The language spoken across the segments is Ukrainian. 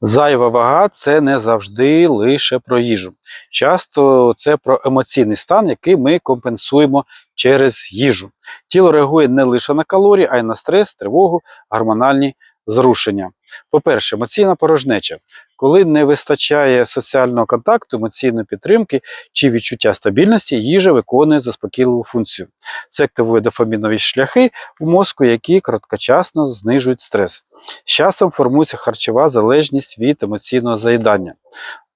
Зайва вага це не завжди лише про їжу. Часто це про емоційний стан, який ми компенсуємо через їжу. Тіло реагує не лише на калорії, а й на стрес, тривогу, гормональні зрушення. По-перше, емоційна порожнеча. Коли не вистачає соціального контакту, емоційної підтримки чи відчуття стабільності, їжа виконує заспокійливу функцію. Це активує дофамінові шляхи у мозку, які короткочасно знижують стрес. З часом формується харчова залежність від емоційного заїдання.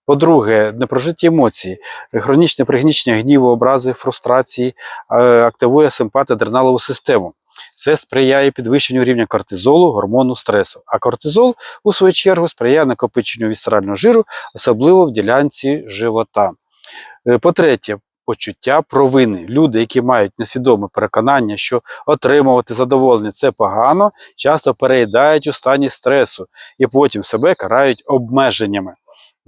По-друге, непрожиті емоції, хронічне пригнічення гніву, образи, фрустрації е, активує симпатоадреналову систему. Це сприяє підвищенню рівня кортизолу, гормону стресу. А кортизол, у свою чергу, сприяє накопиченню вісцерального жиру, особливо в ділянці живота. Е, По-третє, почуття провини. Люди, які мають несвідоме переконання, що отримувати задоволення це погано, часто переїдають у стані стресу і потім себе карають обмеженнями.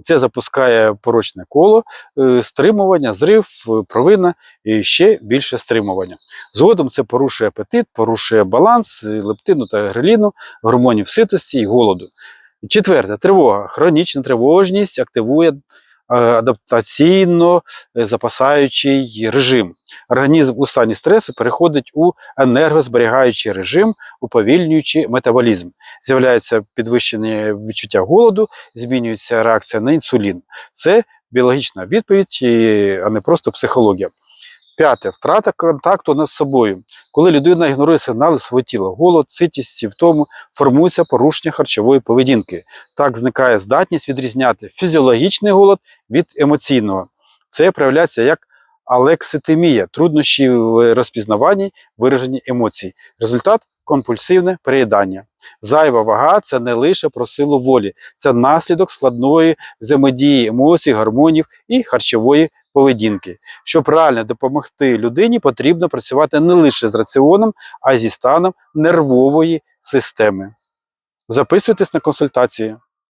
Це запускає порочне коло, е, стримування, зрив, е, провина і ще більше стримування. Згодом це порушує апетит, порушує баланс е, лептину та греліну, гормонів ситості і голоду. Четверте, тривога. Хронічна тривожність активує адаптаційно запасаючий режим. Організм у стані стресу переходить у енергозберігаючий режим, уповільнюючи метаболізм. З'являється підвищене відчуття голоду, змінюється реакція на інсулін. Це біологічна відповідь, а не просто психологія. П'яте втрата контакту над собою. Коли людина ігнорує сигнали свого тіла, голод, ситість втому формується порушення харчової поведінки. Так зникає здатність відрізняти фізіологічний голод від емоційного. Це проявляється як алекситимія, труднощі в розпізнаванні вираженні емоцій. Результат компульсивне переїдання. Зайва вага це не лише про силу волі, це наслідок складної взаємодії емоцій, гормонів і харчової поведінки. Щоб реально допомогти людині, потрібно працювати не лише з раціоном, а й зі станом нервової системи. Записуйтесь на консультації.